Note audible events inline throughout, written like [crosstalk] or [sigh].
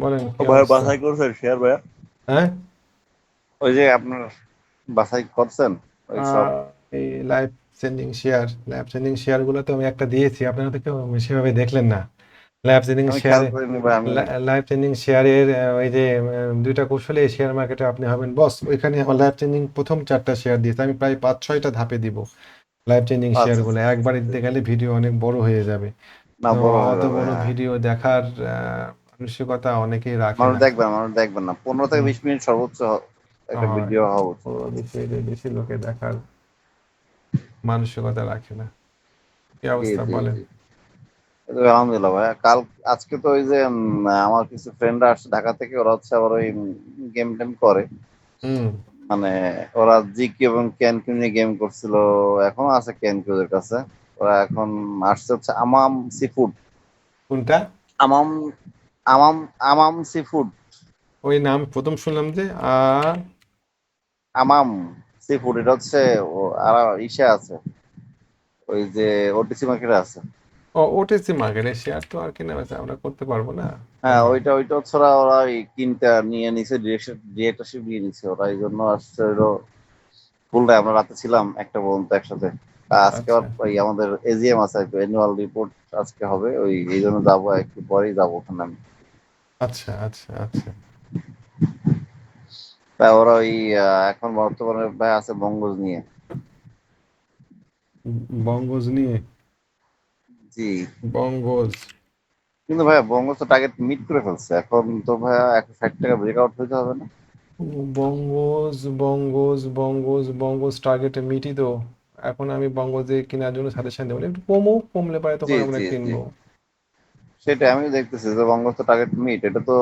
বলেন ভাই বাছাই করছেন শেয়ার ভাইয়া? হ্যাঁ? ওই যে আপনার বাছাই করছেন ওই সব। এই live sending share live sending শেয়ারগুলো তো আমি একটা দিয়েছি আপনারা তো কেউ সেভাবে দেখলেন না। লাইভ সেন্ডিং শেয়ারে লাইভ ট্রেন্ডিং শেয়ারের ওই যে দুইটা কৌশলে শেয়ার মার্কেটে আপনি হবেন বস ওইখানে আমার লাইভ ট্রেন্ডিং প্রথম চারটা শেয়ার দিয়েছে আমি প্রায় পাঁচ ছয়টা ধাপে দিব লাইভ ট্রেন্ডিং আচ্ছা, শেয়ারগুলো। একবারে দিতে গেলে ভিডিও অনেক বড় হয়ে যাবে। না তো বড় হয়ে অত বড় হ্যাঁ। ভিডিও দেখার আহ, মানসিকতা অনেকেই রাখে মানুষ না। দেখবেন মানুষ দেখবেন না। পনেরো থেকে বিশ মিনিট সর্বোচ্চ একটা ভিডিও হওয়া উচিত। ও বেশি বেশি লোকে দেখার মানসিকতা রাখে না। কি অবস্থা বলেন? আলহামদুলিল্লাহ ভাইয়া। কাল আজকে তো ওই যে আমার কিছু ফ্রেন্ডরা আসছে ঢাকা থেকে ওরা হচ্ছে আবার ওই গেম টেম করে। মানে ওরা জিকি এবং ক্যান কিউ নিয়ে গেম করছিল এখনও আছে ক্যান কিউ ওদের কাছে। ওরা এখন আসছে হচ্ছে আমাম সি ফুড। কোনটা? আমাম আমাম আমাম সি ফুড ওই নাম প্রথম শুনলাম যে আর? আমাম সি ফুড এটা হচ্ছে আর ইসে আছে। ওই যে ওটিসি মার্কেটে আছে। ও ওটিসি মার্কেটে শেয়ার তো আর কেনা বেচা আমরা করতে পারব না। হ্যাঁ ওইটা ওইটা হচ্ছে ওরা ওরা ওই কিনটা নিয়ে নিছে ডিরেক্টরশিপ নিয়ে নিছে। ওরা এই জন্য আসছে হলো ফুলটা আমরা রাতে ছিলাম একটা পর্যন্ত একসাথে। আজকে আবার আচ্ছা। ওই আমাদের এজিএম আছে অ্যানুয়াল রিপোর্ট আজকে হবে ওই এই জন্য যাব একটু পরেই যাব ওখানে আমি। আচ্ছা আচ্ছা আচ্ছা। তাই ওরা ওই এখন বর্তমানে ভাই আছে বঙ্গজ নিয়ে। বঙ্গজ নিয়ে? জি। বঙ্গজ। কিন্তু ভাইয়া বঙ্গজ তো টার্গেট মিট করে ফেলছে। এখন তো ভাইয়া একশো ষাট টাকা ব্রেকআউট হইতে হবে না? বঙ্গজ বঙ্গজ বঙ্গজ বঙ্গজ টার্গেটে মিটি তো। এখন আমি বঙ্গজে কেনার জন্য সাজেশন দেবো একটু কমো কমলে পারে তখন আমরা। কিনবো। সেটা আমি দেখতেছি যে বঙ্গজ তো টার্গেট মিট এটা তো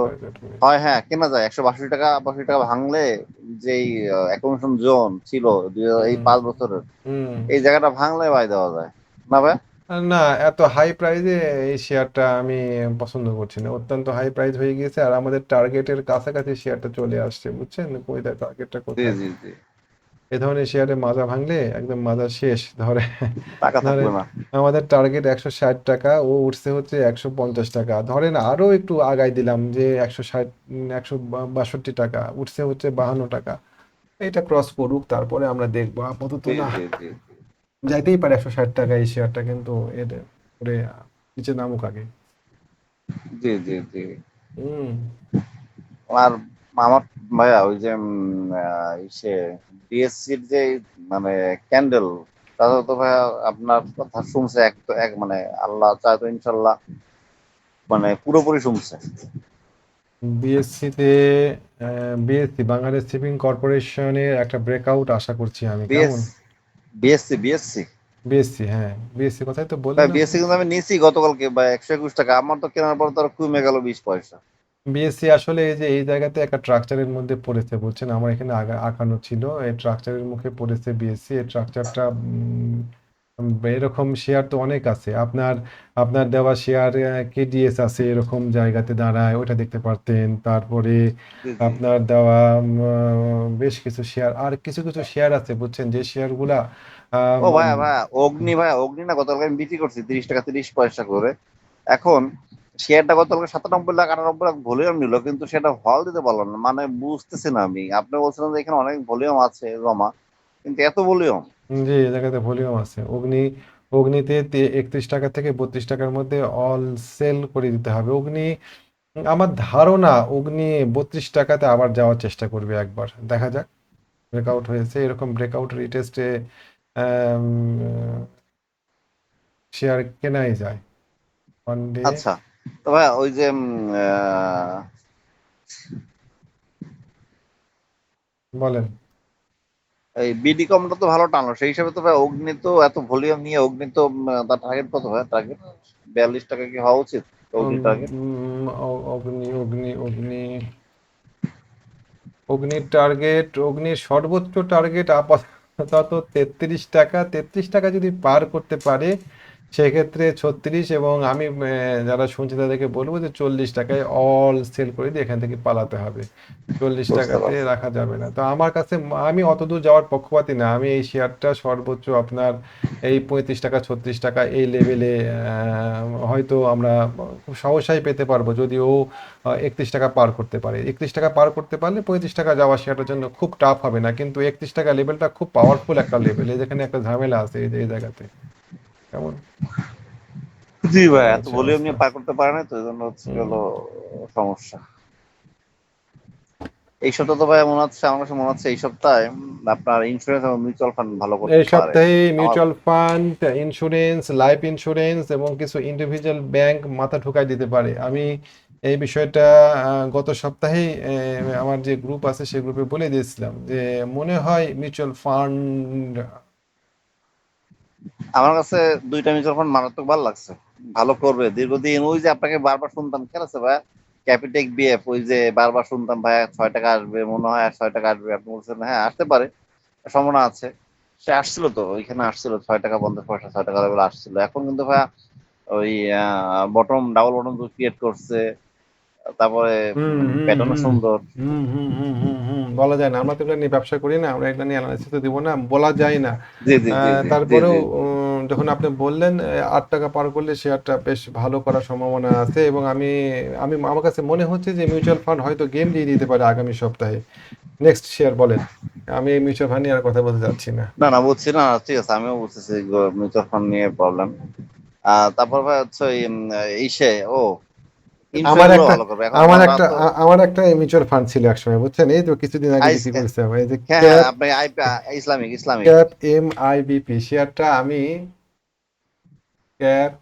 হয় হ্যাঁ কেনা যায় একশো বাষট্টি টাকা বাষট্টি টাকা ভাঙলে যেই অ্যাকোমোডেশন জোন ছিল এই পাঁচ বছরের এই জায়গাটা ভাঙলে বাই দেওয়া যায় না ভাই? না এত হাই প্রাইসে এই শেয়ারটা আমি পছন্দ করছি না অত্যন্ত হাই প্রাইস হয়ে গিয়েছে আর আমাদের টার্গেটের কাছাকাছি শেয়ারটা চলে আসছে বুঝছেন? ওই টার্গেটটা কোথায়? জি জি। এ ধরনের শেয়ারে মাজা ভাঙলে একদম মাজা শেষ। ধরে টাকা থাকবে না। আমাদের টার্গেট একশো ষাট টাকা ও উঠছে হচ্ছে একশো পঞ্চাশ টাকা। ধরেন আরও একটু আগাই দিলাম যে একশো ষাট একশো বাষট্টি টাকা উঠছে হচ্ছে বাহান্ন টাকা। এটা ক্রস করুক তারপরে আমরা দেখব। আপাতত না। যাইতেই পারে একশো ষাট টাকা এই শেয়ারটা কিন্তু এর করে নিচে নামুক আগে। জি জি জি। হুম। আর আমার ভাইয়া ওই যে ইসে ডিএসসির যে মানে ক্যান্ডেল তাতে তো ভাইয়া আপনার কথা শুনছে এক তো এক মানে আল্লাহ চায় তো ইনশাল্লাহ মানে পুরোপুরি শুনছে। বিএসসি তে বিএসসি বাংলাদেশ শিপিং কর্পোরেশনের একটা ব্রেকআউট আশা করছি আমি কেমন? বিএসসি বিএসসি বিএসসি হ্যাঁ বিএসসি কথাই তো বললাম বিএসসি কিন্তু আমি নিয়েছি গতকালকে ভাই একশো একুশ টাকা। আমার তো কেনার পর তো আর কমে গেল বিশ পয়সা। বিএসসি আসলে এই যে এই জায়গাতে একটা ট্রাকচারের মধ্যে পড়েছে বলছেন আমার এখানে আঁকানো ছিল। এই ট্রাকচারের মুখে পড়েছে বিএসসি এই ট্রাকচারটা এরকম শেয়ার তো অনেক আছে। আপনার আপনার দেওয়া শেয়ার কেডিএস আছে এরকম জায়গাতে দাঁড়ায় ওটা দেখতে পারতেন। তারপরে। আপনার দেওয়া বেশ কিছু শেয়ার আর কিছু কিছু শেয়ার আছে বুঝছেন? যে শেয়ারগুলা আহ, ও ভাইয়া ভাই অগ্নি ভাইয়া অগ্নি না গতকালকে আমি বিক্রি করছি তিরিশ টাকা তিরিশ পয়সা করে। এখন শেয়ারটা গতকালকে সাতানব্বই লাখ আটানব্বই লাখ ভলিউম নিল কিন্তু সেটা হল দিতে পারলাম না। মানে বুঝতেছি না আমি। আপনি বলছিলেন যে এখানে অনেক ভলিউম আছে জমা কিন্তু এত ভলিউম জি জায়গাতে ভলিউম আছে। অগ্নি অগ্নিতে একত্রিশ টাকা থেকে বত্রিশ টাকার মধ্যে অল সেল করে দিতে হবে। অগ্নি আমার ধারণা অগ্নি বত্রিশ টাকাতে আবার যাওয়ার চেষ্টা করবে একবার। দেখা যাক। ব্রেকআউট হয়েছে। এরকম ব্রেকআউট রিটেস্টে শেয়ার কেনাই যায়। আচ্ছা। তো ভাইয়া ওই যে বলেন। এই বিডি কমটা তো ভালো টানলো সেই হিসাবে তো ভাই অগ্নি তো এত ভলিউম নিয়ে অগ্নি তো তার টার্গেট কত ভাই? টার্গেট বিয়াল্লিশ টাকা কি হওয়া উচিত? অগ্নি টার্গেট অগ্নি অগ্নি অগ্নি। অগ্নির টার্গেট অগ্নির সর্বোচ্চ টার্গেট আপাতত তেত্রিশ টাকা। তেত্রিশ টাকা যদি পার করতে পারে সেক্ষেত্রে ছত্রিশ এবং আমি যারা শুনছি তাদেরকে বলব যে চল্লিশ টাকায় অল সেল করে দিয়ে এখান থেকে পালাতে হবে। চল্লিশ টাকাতে রাখা যাবে না। তো আমার কাছে আমি অত দূর যাওয়ার পক্ষপাতী না। আমি এই শেয়ারটা সর্বোচ্চ আপনার এই পঁয়ত্রিশ টাকা ছত্রিশ টাকা এই লেভেলে হয়তো আমরা খুব সহসাই পেতে পারব যদি ও একত্রিশ টাকা পার করতে পারে। একত্রিশ টাকা পার করতে পারলে পঁয়ত্রিশ টাকা যাওয়া শেয়ারটার জন্য খুব টাফ হবে না। কিন্তু একত্রিশ টাকা লেভেলটা খুব পাওয়ারফুল একটা লেভেল যেখানে একটা ঝামেলা আছে এই এই জায়গাতে। কেমন জি ভাই এত আচ্ছা, ভলিউম আচ্ছা। নিয়ে পার করতে পারে না তো এই জন্য হচ্ছে। হলো সমস্যা এই সপ্তাহে তো ভাই মনে হচ্ছে আমার কাছে মনে হচ্ছে এই সপ্তাহে আপনার ইন্স্যুরেন্স এবং মিউচুয়াল ফান্ড ভালো করতে এই সপ্তাহে mutual fund insurance life insurance এবং কিছু ইন্ডিভিজুয়াল ব্যাংক মাথা ঢুকাই দিতে পারে আমি এই বিষয়টা গত সপ্তাহে আমার যে গ্রুপ আছে সেই গ্রুপে বলে দিয়েছিলাম যে মনে হয় মিউচুয়াল ফান্ড আমার কাছে দুইটা মিউচুয়াল মারাত্মক ভালো লাগছে। ভালো করবে। দীর্ঘদিন ওই যে আপনাকে বারবার শুনতাম কেন আছে ভাই ক্যাপিটেক বিএফ ওই যে বারবার শুনতাম ভাই ছয় টাকা আসবে, মনে হয় ছয় টাকা আসবে। আপনি বলছেন হ্যাঁ আসতে পারে। সম্ভাবনা আছে। সে আসছিল তো, ওইখানে আসছিল, ছয় টাকা পঞ্চাশ পয়সা, ছয় টাকা লেভেল আসছিল। এখন কিন্তু ভাই ওই বটম ডাবল বটম ক্রিয়েট করছে। তারপরে হুম। সুন্দর। বলা যায় না আমরা তো নিয়ে ব্যবসা করি না আমরা নিয়ে অ্যানালাইসিস তো দিব না বলা যায় না। তারপরেও যখন আপনি বললেন আট টাকা পার করলে শেয়ারটা বেশ ভালো করার সম্ভাবনা আছে এবং আমি আমি আমার কাছে মনে হচ্ছে যে মিউচুয়াল ফান্ড হয়তো গেম দিয়ে দিতে পারে আগামী সপ্তাহে। নেক্সট শেয়ার বলেন। আমি এই মিউচুয়াল ফান্ড নিয়ে আর কথা বলতে চাচ্ছি না। না না বুঝছি না ঠিক আছে আমিও বুঝতেছি মিউচুয়াল ফান্ড নিয়ে প্রবলেম তারপর ভাই হচ্ছে উম, ইসে ও আমার একটা ভালো আমার একটা আমার একটা মিউচুয়াল ফান্ড ছিল একসময় বুঝছেন? এই তো কিছুদিন আগে বিক্রি করেছে এই যে হ্যাঁ হ্যাঁ আপনি Islamic Islamic. Cap M I BP শেয়ারটা আমি ক্যাপ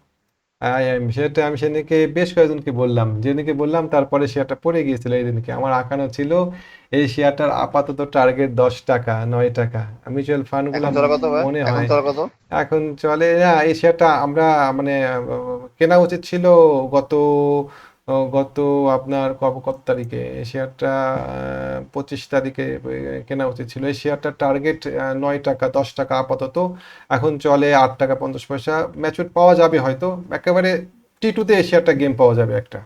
আই এম সেটা আমি সেদিনকে বেশ কয়েকজনকে বললাম। যেদিনকে বললাম তারপরে শেয়ারটা পড়ে গিয়েছিল এই দিনকে। আমার আঁকানো ছিল এই শেয়ারটার আপাতত টার্গেট দশ টাকা নয় টাকা। মিউচুয়াল কত ভাই? মনে এখন হয় এখন চলে না এই শেয়ারটা আমরা মানে কেনা উচিত ছিল গত গত আপনার কব- কত তারিখে? শেয়ারটা পঁচিশ তারিখে কেনা উচিত ছিল। এই শেয়ারটার টার্গেট নয় টাকা দশ টাকা আপাতত। এখন চলে আট টাকা পঞ্চাশ পয়সা। ম্যাচুর পাওয়া যাবে হয়তো। একেবারে টি টুতে এই শেয়ারটা গেম পাওয়া যাবে একটা।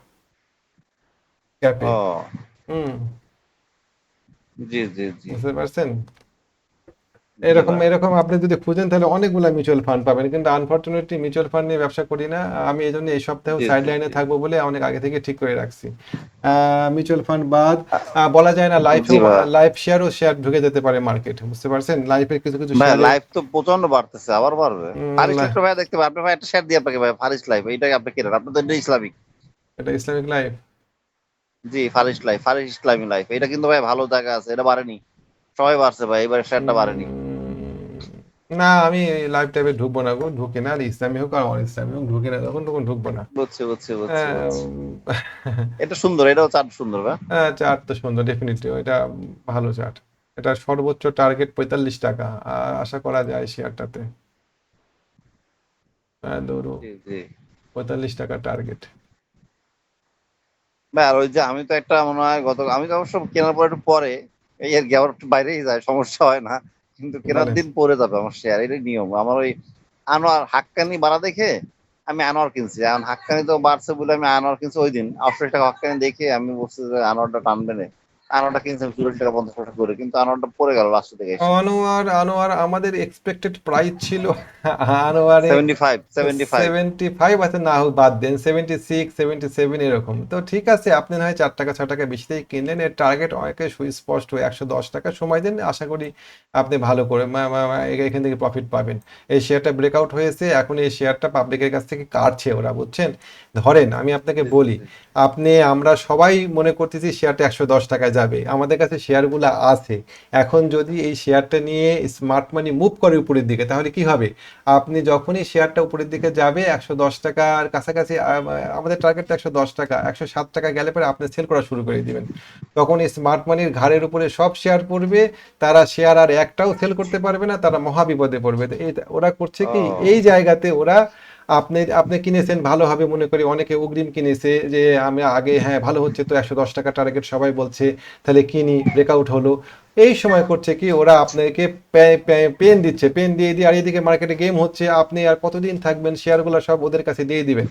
ক্যাপে হুম। জি জি জি। বুঝতে পারছেন? এরকম এরকম আপনি যদি খুঁজেন তাহলে অনেকগুলো মিউচুয়াল ফান্ড পাবেন। কিন্তু আনফরচুনেটলি মিউচুয়াল ফান্ড নিয়ে ব্যবসা করি না। আমি এই জন্য এই সপ্তাহে সাইড লাইনে থাকব বলে অনেক আগে থেকে ঠিক করে রাখছি। মিউচুয়াল ফান্ড বাদ বলা যায় না ভাই। লাইফ শেয়ারও শেয়ার ঢুকে যেতে পারে মার্কেট বুঝতে পারছেন? লাইফের কিছু কিছু লাইফ তো প্রচণ্ড বাড়তেছে আবার বাড়বে। ফারিস লাইফটা ভাই দেখতে পাই আপনি ভাই একটা শেয়ার দিয়ে আপনাকে ভাই ফারিস লাইফ এইটাকে আপনি কিনেন। আপনি তো এটা ইসলামিক এটা ইসলামিক লাইফ জি ফারিস লাইফ ফারিস ইসলামী লাইফ এটা কিন্তু ভাই ভালো জায়গা আছে এটা বাড়েনি। সবাই বাড়ছে ভাই এবার শেয়ারটা বাড়েনি। না আমি লাইফ টাইপে ঢুকবো না গো ঢুকে না আর ইসলামী হোক আর অন ইসলামী হোক ঢুকে না তখন তখন ঢুকবো না। বুঝছি বুঝছি বুঝছি [laughs] এটা সুন্দর এটাও চার্ট সুন্দর হ্যাঁ চার্ট তো সুন্দর ডেফিনেটলি এটা ভালো চার্ট এটা সর্বোচ্চ টার্গেট পঁয়তাল্লিশ টাকা আশা করা যায় শেয়ারটাতে হ্যাঁ ধরো পঁয়তাল্লিশ টাকা টার্গেট ভাই আর ওই যে আমি তো একটা মনে হয় গত আমি তো অবশ্য কেনার পর একটু পরে এই আর কি আবার একটু বাইরেই যায় সমস্যা হয় না। কিন্তু কেনার দিন পরে যাবে আমার শেয়ার এটাই নিয়ম। আমার ওই আনোয়ার হাক্কানি বাড়া দেখে আমি আনোয়ার কিনছি। এখন হাক্কানি তো বাড়ছে বলে আমি আনোয়ার কিনছি ওই দিন। আটশো টাকা হাক্কানি দেখে আমি বলছি যে আনোয়ারটা টানবে না। আনোয়ারটা টাকা পঞ্চাশ টাকা করে কিন্তু আনোয়ারটা পড়ে গেল লাস্ট থেকে। আনোয়ার আনোয়ার আমাদের এক্সপেক্টেড প্রাইস ছিল আনোয়ারে seventy five seventy five seventy five আছে না হোক বাদ দেন সেভেন্টি সিক্স সেভেন্টি সেভেন এরকম। তো ঠিক আছে আপনি না হয় চার টাকা ছয় টাকা বেশিতেই কিনলেন এর টার্গেট অনেকে সুস্পষ্ট একশো দশ টাকা সময় দেন আশা করি আপনি ভালো করে এখান থেকে প্রফিট পাবেন। এই শেয়ারটা ব্রেকআউট হয়েছে এখন এই শেয়ারটা পাবলিকের কাছ থেকে কাটছে ওরা বুঝছেন? ধরেন আমি আপনাকে বলি আপনি আমরা সবাই মনে করতেছি শেয়ারটা একশো দশ টাকায় যাবে। আমাদের কাছে শেয়ারগুলো আছে। এখন যদি এই শেয়ারটা নিয়ে স্মার্ট মানি মুভ করে উপরের দিকে তাহলে কি হবে? আপনি যখনই শেয়ারটা উপরের দিকে যাবে একশো দশ টাকার কাছাকাছি আমাদের টার্গেটটা একশো দশ টাকা একশো সাত টাকা গেলে পরে আপনি সেল করা শুরু করে দিবেন। তখন স্মার্ট মানির ঘাড়ের উপরে সব শেয়ার পড়বে তারা শেয়ার আর একটাও সেল করতে পারবে না তারা মহা বিপদে পড়বে ওরা করছে কি? এই জায়গাতে ওরা আপনি আপনি কিনেছেন, ভালো হবে মনে করি। অনেকে অগ্রিম কিনেছে যে, আমি আগে হ্যাঁ ভালো হচ্ছে তো একশো দশ টাকা টার্গেট সবাই বলছে, তাহলে কিনি ব্রেকআউট হলো। এই সময় করছে কি, ওরা আপনাকে পেন দিচ্ছে। পেন দিয়ে দিয়ে আর এদিকে মার্কেটে গেম হচ্ছে। আপনি আর কতদিন থাকবেন? শেয়ারগুলো সব ওদের কাছে দিয়ে দিবেন।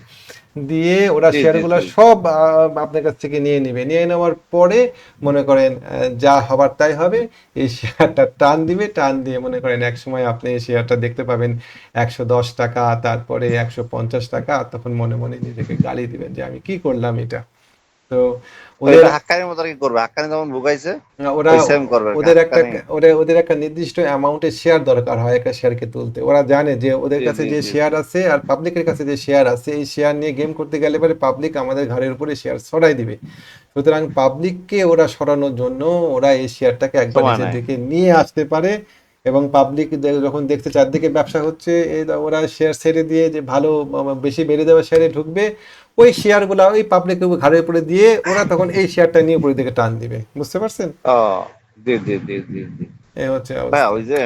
দিয়ে ওরা শেয়ারগুলো সব আপনার কাছ থেকে নিয়ে নেবে। নিয়ে নেওয়ার পরে মনে করেন আহ, যা হবার তাই হবে। এই শেয়ারটা টান দিবে টান দিয়ে মনে করেন এক সময় আপনি এই শেয়ারটা দেখতে পাবেন একশো দশ টাকা তারপরে একশো পঞ্চাশ টাকা তখন মনে মনে নিজেকে গালি দিবেন যে আমি কি করলাম এটা? তো ওদের হাক্কানির মতো কি করবে। হাক্কানি যেমন ভুগাইছে ওরা same করবে। ওদের একটা ওদের একটা নির্দিষ্ট অ্যামাউন্টের শেয়ার দরকার হয় একটা শেয়ারকে তুলতে। ওরা জানে যে ওদের কাছে যে শেয়ার আছে আর পাবলিকের কাছে যে শেয়ার আছে এই শেয়ার নিয়ে গেম করতে গেলে পরে পাবলিক আমাদের ঘরের উপরে শেয়ার ছড়াই দিবে। সুতরাং পাবলিককে ওরা সরানোর জন্য ওরা এই শেয়ারটাকে একবার নিচের দিকে নিয়ে আসতে পারে এবং পাবলিক যখন দেখছে চারদিকে ব্যবসা হচ্ছে ওরা শেয়ার ছেড়ে দিয়ে যে ভালো বেশি বেড়ে যাওয়া শেয়ারে ঢুকবে ওই শেয়ারগুলো ওই পাবলিকের ঘাড়ের উপরে দিয়ে ওরা তখন এই শেয়ারটা নিয়ে উপরের দিকে টান দিবে। বুঝতে পারছেন? জি জি জি জি জি। এই হচ্ছে ওই যে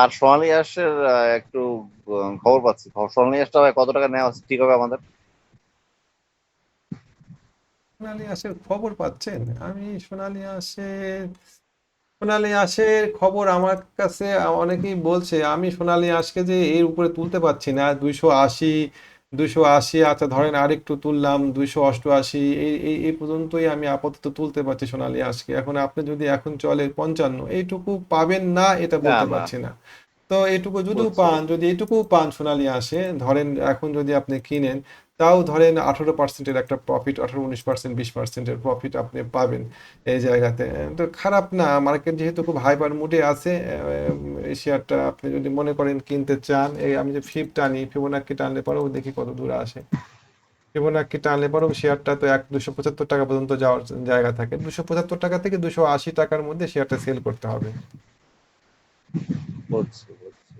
আর সোনালী আঁশের একটু খবর পাচ্ছি। সোনালী আঁশটা কত টাকা নেওয়া ঠিক হবে আমাদের? সোনালী আঁশের খবর পাচ্ছেন? আমি সোনালী আঁশের সোনালী আঁশের খবর আমার কাছে অনেকেই বলছে আমি সোনালী আঁশকে যে এর উপরে তুলতে পারছি না। দুইশো আশি দুইশো আশি আচ্ছা ধরেন আরেকটু তুললাম দুইশো অষ্টআশি এই এই এই পর্যন্তই আমি আপাতত তুলতে পারছি সোনালী আঁশকে। এখন আপনি যদি এখন চলে পঞ্চান্ন এইটুকু পাবেন না এটা বলতে পারছি না। তো এইটুকু যদি পান যদি এইটুকু পান সোনালী আসে ধরেন এখন যদি আপনি কিনেন তাও ধরেন আঠারো পার্সেন্টের একটা প্রফিট আঠারো উনিশ পার্সেন্ট বিশ পার্সেন্টের প্রফিট আপনি পাবেন এই জায়গাতে। তো খারাপ না মার্কেট যেহেতু খুব হাইপার মুডে আছে এই শেয়ারটা আপনি যদি মনে করেন কিনতে চান এই আমি যে ফিপ টানি ফিবোনাক্কি টানলে পরেও দেখি কত দূর আসে। ফিবোনাক্কি টানলে পরেও শেয়ারটা তো এক দুশো পঁচাত্তর টাকা পর্যন্ত যাওয়ার জায়গা থাকে। দুশো পঁচাত্তর টাকা থেকে দুশো আশি টাকার মধ্যে শেয়ারটা সেল করতে হবে। বুঝছি বলছি।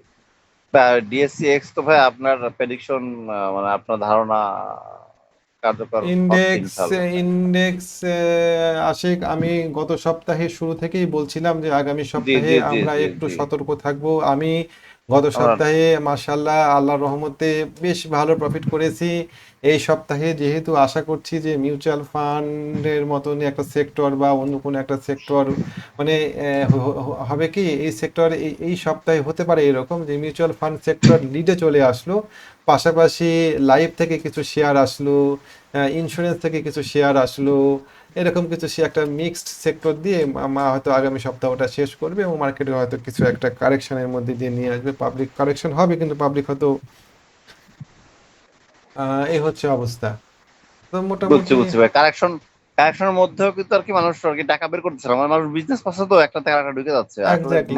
ডিএসসি এক্স তো ভাই আপনার প্রেডিকশন মানে আপনার ধারণা কার্যকর ইন্ডেক্স। ইন্ডেক্স আশিক আমি গত সপ্তাহে শুরু থেকেই বলছিলাম যে আগামী সপ্তাহে আমরা একটু সতর্ক থাকব। আমি গত সপ্তাহে মাশাল্লাহ আল্লাহর রহমতে বেশ ভালো প্রফিট করেছি। এই সপ্তাহে যেহেতু আশা করছি যে মিউচুয়াল ফান্ডের মতন একটা সেক্টর বা অন্য কোনো একটা সেক্টর মানে হবে কি? এই সেক্টর এই সপ্তাহে হতে পারে এরকম যে মিউচুয়াল ফান্ড সেক্টর লিডে চলে আসলো। পাশাপাশি লাইফ থেকে কিছু শেয়ার আসলো ইন্স্যুরেন্স থেকে কিছু শেয়ার আসলো এরকম কিছু সে একটা মিক্সড সেক্টর দিয়ে মা- হয়তো আগামী সপ্তাহটা শেষ করবে এবং মার্কেটে হয়তো কিছু একটা কারেকশনের মধ্যে দিয়ে নিয়ে আসবে। পাবলিক কারেকশন হবে কিন্তু পাবলিক হয়তো এই হচ্ছে অবস্থা। তো মোটামুটি বুঝছি ভাই। কারেকশন কারেকশনের মধ্যেও কিন্তু আর কি মানুষ আর কি টাকা বের করতেছে মানে মানুষ বিজনেস করছে তো একটা টাকা ঢুকে যাচ্ছে। এক্স্যাক্টলি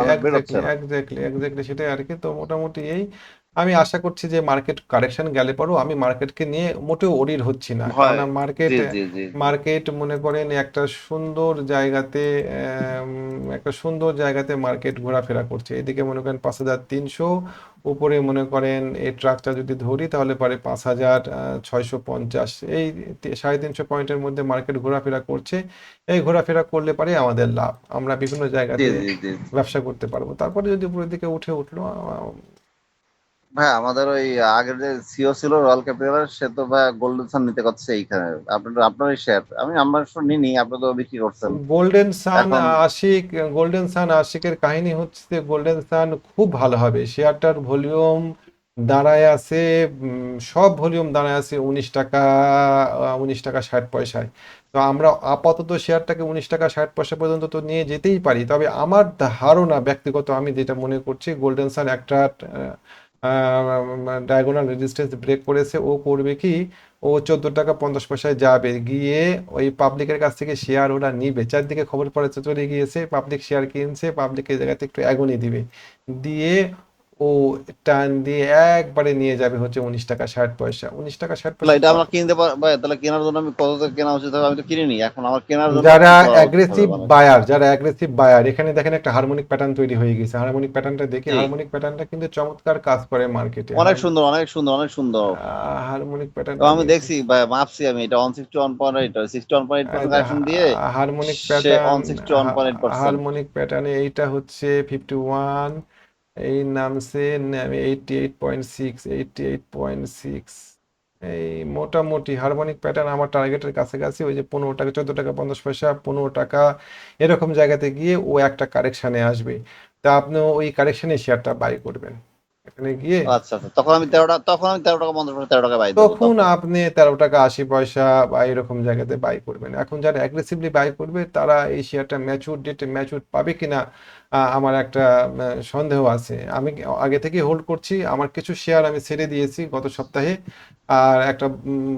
এক্স্যাক্টলি সেটাই আর কি। তো মোটামুটি এই আমি আশা করছি যে মার্কেট কারেকশন গেলে পরেও আমি মার্কেটকে নিয়ে মোটেও অরির হচ্ছি না। কারণ মার্কেট মার্কেট মনে করেন একটা সুন্দর জায়গাতে একটা সুন্দর জায়গাতে মার্কেট ঘোরাফেরা করছে। এদিকে মনে করেন পাঁচ হাজার তিনশো উপরে মনে করেন এই ট্রাকটা যদি ধরি তাহলে পারে পাঁচ হাজার ছয়শো পঞ্চাশ। এই সাড়ে তিনশো পয়েন্টের মধ্যে মার্কেট ঘোরাফেরা করছে। এই ঘোরাফেরা করলে পারে আমাদের লাভ। আমরা বিভিন্ন জায়গাতে ব্যবসা করতে পারব। তারপরে যদি উপরের দিকে উঠে উঠল ভাই আমাদের ওই আগের যে সিও ছিল রয়্যাল ক্যাপিটালের সে তো ভাই গোল্ডেন সান নিতে করছে এইখানে। আপনার আপনার শেয়ার আমি আমার নিনি আপনি তো বিক্রি করছেন। Golden sun Ashik golden sun আশিকের কাহিনী হচ্ছে যে গোল্ডেন সান খুব ভালো হবে। শেয়ারটার ভলিউম দাঁড়ায় আছে সব ভলিউম দাঁড়ায় আছে উনিশ টাকা উনিশ টাকা ষাট পয়সায়। তো আমরা আপাতত শেয়ারটাকে উনিশ টাকা ষাট পয়সা পর্যন্ত তো নিয়ে যেতেই পারি। তবে আমার ধারণা ব্যক্তিগত আমি যেটা মনে করছি গোল্ডেন সান একটা ডায়াগোনাল রেজিস্ট্যান্স ব্রেক করেছে। ও করবে কি? ও চোদ্দ টাকা পঞ্চাশ পয়সায় যাবে। গিয়ে ওই পাবলিকের কাছ থেকে শেয়ার ওরা নিবে। চারদিকে খবর পড়েছে চলে গিয়েছে। পাবলিক শেয়ার কিনছে। পাবলিক এই জায়গাতে একটু অ্যাগুনি দিবে। দিয়ে ও টান দিয়ে একবারে নিয়ে যাবে হচ্ছে উনিশ টাকা ষাট পয়সা। উনিশ টাকা ষাট তাহলে এটা পয়সা আমরা কিনতে পার ভাই তাহলে কেনার জন্য আমি কত টাকা কেনা উচিত আমি তো কিনিনি। এখন আমার কেনার জন্য যারা অ্যাগ্রেসিভ? বায়ার যারা অ্যাগ্রেসিভ বায়ার এখানে দেখেন একটা হারমোনিক প্যাটার্ন তৈরি হয়ে গেছে। হারমোনিক প্যাটার্নটা দেখি হারমোনিক প্যাটার্নটা কিন্তু চমৎকার কাজ করে মার্কেটে অনেক সুন্দর অনেক সুন্দর অনেক সুন্দর। হারমোনিক প্যাটার্ন আমি দেখছি। ভাই মাপছি আমি এটা one sixty one point eight sixty one point eight percent দিয়ে হারমোনিক প্যাটার্ন 161.8% হারমোনিক প্যাটার্নে এইটা হচ্ছে ফিফটি ওয়ান এই নামছে eighty point six eighty eight point six এই মোটামুটি হারমোনিক প্যাটার্ন আমার টার্গেটের কাছাকাছি, ওই যে পনেরো টাকা, চোদ্দ টাকা, পঞ্চাশ পয়সা, পনেরো টাকা, এরকম জায়গাতে গিয়ে ও একটা কারেকশানে আসবে। তা আপনি ওই কারেকশানে শেয়ারটা বাই করবেন। এখানে গিয়ে আচ্ছা আচ্ছা। তখন আমি তেরো টাকা তখন আমি তেরো টাকা পঞ্চাশ পয়সা তেরো টাকা বাই তখন। আপনি তেরো টাকা আশি পয়সা বা এরকম জায়গাতে বাই করবেন। এখন যারা অ্যাগ্রেসিভলি বাই করবে তারা এই শেয়ারটা ম্যাচুর ডেটে ম্যাচুর পাবে কিনা আমার একটা সন্দেহ আছে। আমি আগে থেকে হোল্ড করছি আমার কিছু শেয়ার আমি ছেড়ে দিয়েছি গত সপ্তাহে আর একটা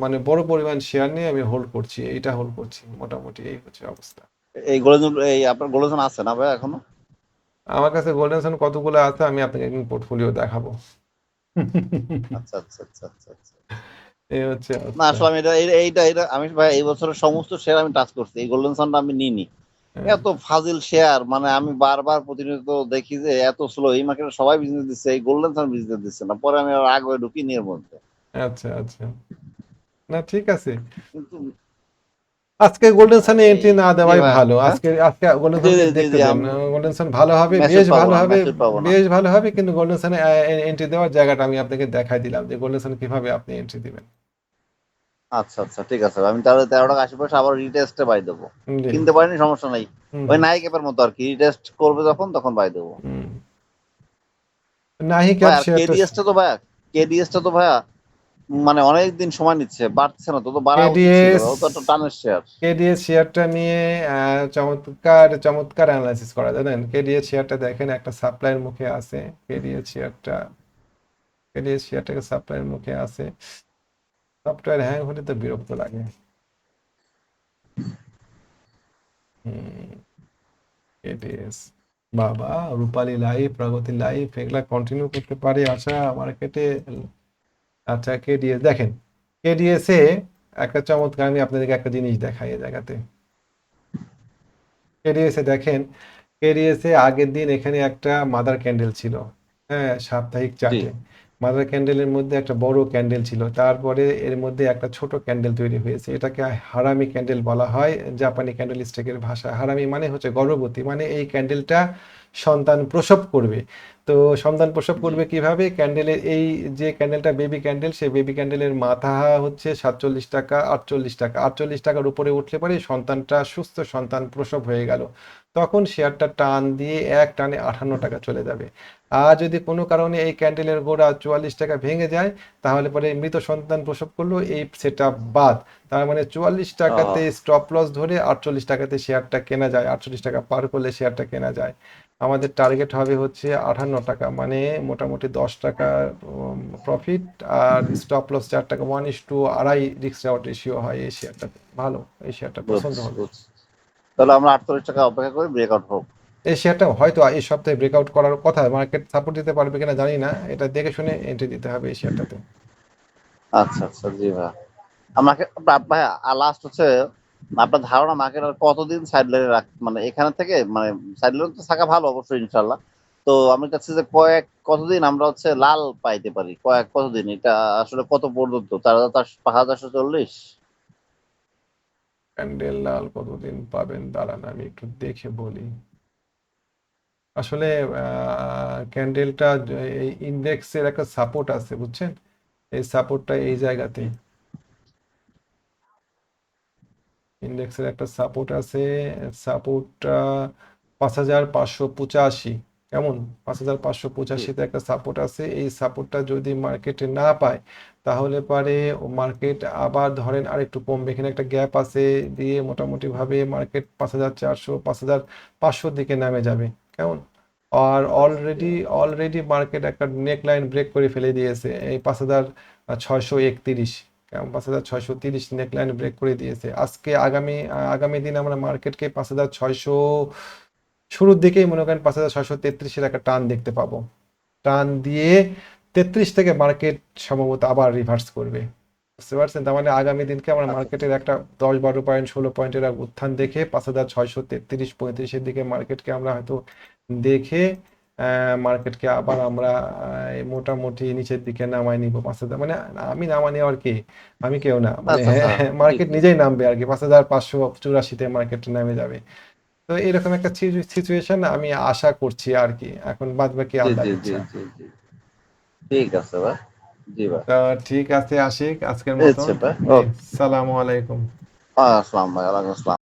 মানে বড় পরিমাণ শেয়ার নিয়ে আমি হোল্ড করছি এইটা হোল্ড করছি। মোটামুটি এই হচ্ছে অবস্থা। এই গোলজন এই আপনার গোলজন আছে না ভাই এখনও? আমার কাছে গোল্ডেন সান কতগুলো আছে আমি আপনাকে একদিন পোর্টফোলিও দেখাবো। আচ্ছা আচ্ছা আচ্ছা এই হচ্ছে না আসলে আমি এটা এইটা এটা আমি ভাই এই বছরের সমস্ত শেয়ার আমি টাচ করছি। এই গোল্ডেন সানটা আমি নিইনি। হ্যাঁ। এত ফাজিল শেয়ার মানে আমি বারবার প্রতিনিয়ত দেখি যে এত স্লো এই মার্কেটে সবাই বিজনেস দিচ্ছে এই গোল্ডেন সান বিজনেস দিচ্ছে না। পরে আমি আর আগ ঢুকি নিয়ে মধ্যে। আচ্ছা আচ্ছা। না ঠিক আছে। কিন্তু আজকে গোল্ডেন সানে এন্ট্রি না দেওয়াই ভালো। হ্যাঁ? আজকে আজকে গোল্ডেন সান দেখতে গোল্ডেন সান ভালো হবে বেশ ভালো হবে। বেশ ভালো হবে কিন্তু গোল্ডেন সানে এন্ট্রি দেওয়ার জায়গাটা আমি আপনাকে দেখাই দিলাম যে গোল্ডেন সান কীভাবে আপনি এন্ট্রি দিবেন। আচ্ছা আচ্ছা ঠিক আছে। আমি তাহলে তেরো টাকা আশি পয়সা আবার রিটেস্টে বাই দেবো কিনতে পারিনি সমস্যা নাই। ওই নাইক অ্যাপের মতো আর কি। রিটেস্ট করবে যখন তখন বাই দেবো। নাহি ক্যাপ কেডিএসটা তো ভাইয়া কেডিএসটা তো ভাইয়া মানে অনেক দিন সময় নিচ্ছে বাড়ছে না তো তো বাড়া উচিত তো টানের শেয়ার কেডিএস শেয়ারটা নিয়ে চমৎকার চমৎকার অ্যানালাইসিস করা জানেন? কেডিএস শেয়ারটা দেখেন একটা সাপ্লাইয়ের মুখে আছে। কেডিএস শেয়ারটা কেডিএস শেয়ারটাকে সাপ্লাইয়ের মুখে আছে। সফটওয়্যার হ্যাং হলে তো বিরক্ত লাগে। কেডিএস বাবা রূপালী লাইফ প্রগতি লাইফ এগুলা কন্টিনিউ করতে পারি? আশা মার্কেটে আচ্ছা কেডিএস দেখেন কেডিএস এ একটা চমৎকার আমি আপনাদেরকে একটা জিনিস দেখাই এই জায়গাতে। কেডিএস এ দেখেন কেডিএস এ আগের দিন এখানে একটা মাদার ক্যান্ডেল ছিল হ্যাঁ সাপ্তাহিক চার্টে। মাদার ক্যান্ডেলের মধ্যে একটা বড় ক্যান্ডেল ছিল তারপরে এর মধ্যে একটা ছোট ক্যান্ডেল তৈরি হয়েছে। এটাকে হারামি ক্যান্ডেল বলা হয় জাপানি ক্যান্ডেল স্টিকের ভাষা। হারামি মানে হচ্ছে গর্ভবতী মানে এই ক্যান্ডেলটা সন্তান প্রসব করবে। তো সন্তান প্রসব করবে কীভাবে? ক্যান্ডেলের এই যে ক্যান্ডেলটা বেবি ক্যান্ডেল সেই বেবি ক্যান্ডেলের মাথা হচ্ছে সাতচল্লিশ টাকা আটচল্লিশ টাকা। আটচল্লিশ টাকার উপরে উঠলে পরে সন্তানটা সুস্থ সন্তান প্রসব হয়ে গেল। তখন শেয়ারটা টান দিয়ে এক টানে আটান্ন টাকা চলে যাবে। আর যদি কোনো কারণে এই ক্যান্ডেলের গোড়া চুয়াল্লিশ টাকা ভেঙে যায় তাহলে পরে মৃত সন্তান প্রসব করল এই সেটা বাদ। তার মানে চুয়াল্লিশ টাকাতে স্টপ লস ধরে আটচল্লিশ টাকাতে শেয়ারটা কেনা যায়। আটচল্লিশ টাকা পার করলে শেয়ারটা কেনা যায়। আমাদের টার্গেট হবে হচ্ছে আটান্ন টাকা মানে মোটামুটি দশ টাকা প্রফিট আর স্টপ লস চার টাকা ওয়ান ইস টু আড়াই রিক্স আউট রেশিও হয় এই শেয়ারটা ভালো এই শেয়ারটা পছন্দ হবে। তাহলে আমরা আটচল্লিশ টাকা অপেক্ষা করি ব্রেকআউট হোক। এই শেয়ারটা হয়তো এই সপ্তাহে ব্রেকআউট করার কথা মার্কেট সাপোর্ট দিতে পারবে কিনা জানি না এটা দেখে শুনে এন্ট্রি দিতে হবে এই শেয়ারটাতে আচ্ছা আচ্ছা জি ভাই। আমাকে ভাই লাস্ট হচ্ছে আপনার ধারণা মার্কেট আর কতদিন সাইড লাইনে রাখ মানে এখানে থেকে মানে সাইড লাইনে তো থাকা ভালো অবশ্যই ইনশাল্লাহ তো আমি চাচ্ছি যে কয়েক, কতদিন আমরা হচ্ছে লাল পাইতে পারি? কয়েক, কতদিন? এটা আসলে কত পর্যন্ত? চার হাজার পাঁচ হাজার চারশো চল্লিশ? ক্যান্ডেল লাল কতদিন পাবেন? দাঁড়ান, আমি একটু দেখে বলি। আসলে ক্যান্ডেলটা এই ইন্ডেক্সের একটা সাপোর্ট আছে, বুঝছেন? এই সাপোর্টটা এই জায়গাতে ইন্ডেক্সের একটা সাপোর্ট আছে সাপোর্টটা পাঁচ হাজার পাঁচশো পঁচাশি। কেমন? পাঁচ হাজার পাঁচশো পঁচাশিতে একটা সাপোর্ট আছে এই সাপোর্টটা যদি মার্কেটে না পায় তাহলে পারে মার্কেট আবার ধরেন আরেকটু কমবে। এখানে একটা গ্যাপ আছে দিয়ে মোটামুটি ভাবে মার্কেট পাঁচ হাজার চারশো পাঁচ হাজার পাঁচশোর দিকে নামে যাবে। কেমন? আর অলরেডি অলরেডি মার্কেট একটা নেক লাইন ব্রেক করে ফেলে দিয়েছে এই পাঁচ হাজার ছয়শো একতিরিশ। পাঁচ হাজার ছয়শো তিরিশ নেক লাইন ব্রেক করে দিয়েছে। আজকে আগামী আগামী দিন আমরা মার্কেটকে পাঁচ হাজার ছয়শো শুরুর দিকেই মনে করেন পাঁচ হাজার ছয়শো তেত্রিশের একটা টান দেখতে পাবো। টান দিয়ে তেত্রিশ থেকে মার্কেট সম্ভবত আবার রিভার্স করবে। বুঝতে পারছেন? তার মানে আগামী দিনকে আমরা আচ্ছা। মার্কেটের একটা দশ বারো পয়েন্ট ষোলো পয়েন্টের এক উত্থান দেখে পাঁচ হাজার ছয়শো তেত্রিশ পঁয়ত্রিশের দিকে মার্কেটকে আমরা হয়তো দেখে মার্কেটকে আবার আমরা মোটামুটি নিচের দিকে নামাই নিব পাঁচ হাজার। মানে আমি নামানি আর কি আমি কেউ না। মানে আচ্ছা, আচ্ছা। [laughs] মার্কেট নিজেই নামবে আর কি পাঁচ হাজার পাঁচশো চুরাশিতে মার্কেট নেমে যাবে। তো এরকম একটা সিচুয়েশন আমি আশা করছি আর কি। এখন বাদ বাকি জি আল্লাহ ঠিক আছে ভাই। তা ঠিক আছে আশিক আজকের মতো আচ্ছা সালামু আলাইকুম। আসসালাম ভাই ওয়ালাইকুম আসসালাম।